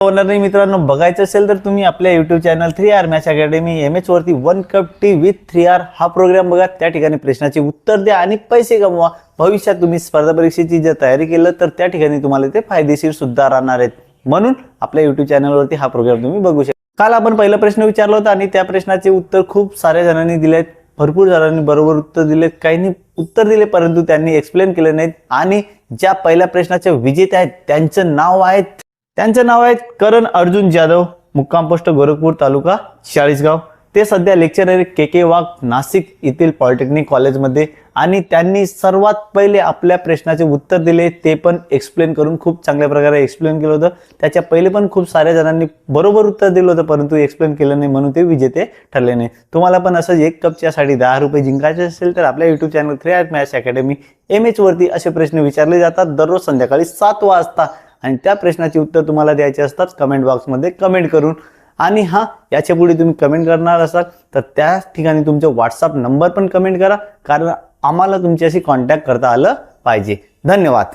होणार नाही मित्रांनो बघायचं असेल तर तुम्ही आपल्या YouTube channel three R match academy M H वरती one cup tea with three R हा प्रोग्राम बघा. त्या ठिकाणी प्रश्नाचे उत्तर द्या आणि पैसे कमवा भविष्यात तुम्ही स्पर्धा परीक्षेची जर तयारी केलं तर त्या ठिकाणी तुम्हाला ते फायदेशीर सुद्धा राहणार आहेत. म्हणून आपल्या युट्यूब चॅनलवरती हा प्रोग्राम तुम्ही बघू शकता. काल आपण पहिला प्रश्न विचारला होता आणि त्या प्रश्नाचे उत्तर खूप साऱ्या जणांनी दिले आहेत भरपूर जणांनी बरोबर उत्तर दिले काहींनी उत्तर दिले परंतु त्यांनी एक्सप्लेन केले नाहीत. आणि ज्या पहिल्या प्रश्नाचे विजेते आहेत त्यांचं नाव आहे त्यांचं नाव आहे करण अर्जुन जाधव मुक्काम पोस्ट गोरखपूर तालुका चाळीसगाव. ते सध्या लेक्चरर के के वाघ नाशिक येथील पॉलिटेक्निक कॉलेजमध्ये आणि त्यांनी सर्वात पहिले आपल्या प्रश्नाचे उत्तर दिले ते पण एक्सप्लेन करून खूप चांगल्या प्रकारे एक्सप्लेन केलं होतं. त्याच्या पहिले पण खूप साऱ्या जणांनी बरोबर उत्तर दिलं होतं परंतु एक्सप्लेन केलं नाही म्हणून ते विजेते ठरले नाही. तुम्हाला पण असं एक कपच्यासाठी दहा रुपये जिंकायचे असेल तर आपल्या YouTube channel three art maths academy M एचवरती असे प्रश्न विचारले जातात दररोज संध्याकाळी सात वाजता. आणि त्या प्रश्नाची उत्तर तुम्हाला द्यायचे असतात कमेंट बॉक्समध्ये कमेंट करून. आणि हा याच्यापुढे तुम्ही कमेंट करणार असाल तर त्या ठिकाणी तुमचा व्हॉट्सअप नंबर पण कमेंट करा कारण आम्हाला तुमच्याशी कॉन्टॅक्ट करता आलं पाहिजे. धन्यवाद.